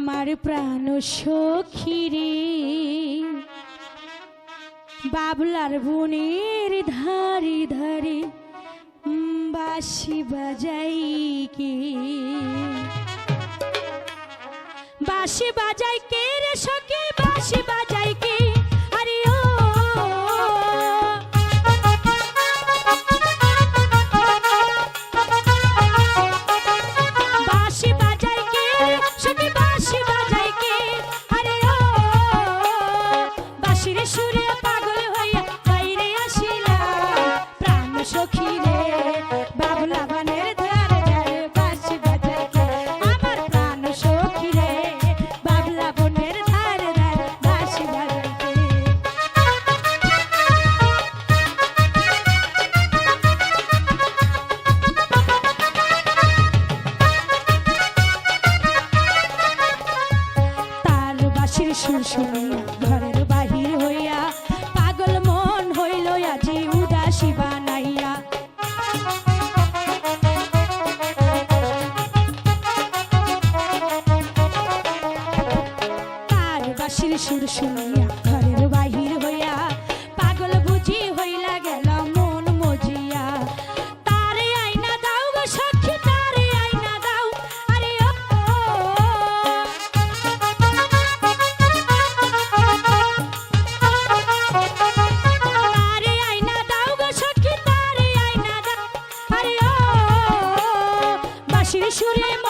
আমার প্রাণ সখিরে। বাবলার বনের ধারে ধারে বাসি বাজাই কে বাসি বাজাই বাঁশির সুর শুনিয়া ঘরের বাহির হইয়া, পাগল মন হইল আজি উদাসী নাইয়া তার বাঁশির সুর শুনিয়া হাসির সুরে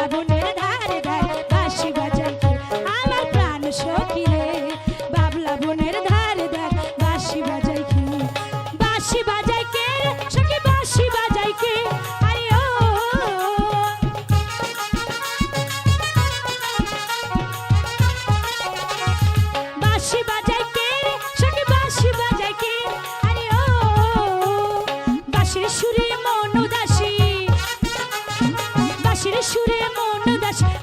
বাবুনের ধারে ধারে বাসি বাজাই আমার প্রাণ সখী রে, বাবলা বোনের ধারে ধারে বাসি বাজাই কি? বাসি বাজাই কে? সখী বাসি বাজাই কে? আরে ও বাসি বাজাই কে? সখী বাসি বাজাই কে? আরে ও বাসির সুরে মন উদাসী বাসির সুরে বিশ্বাস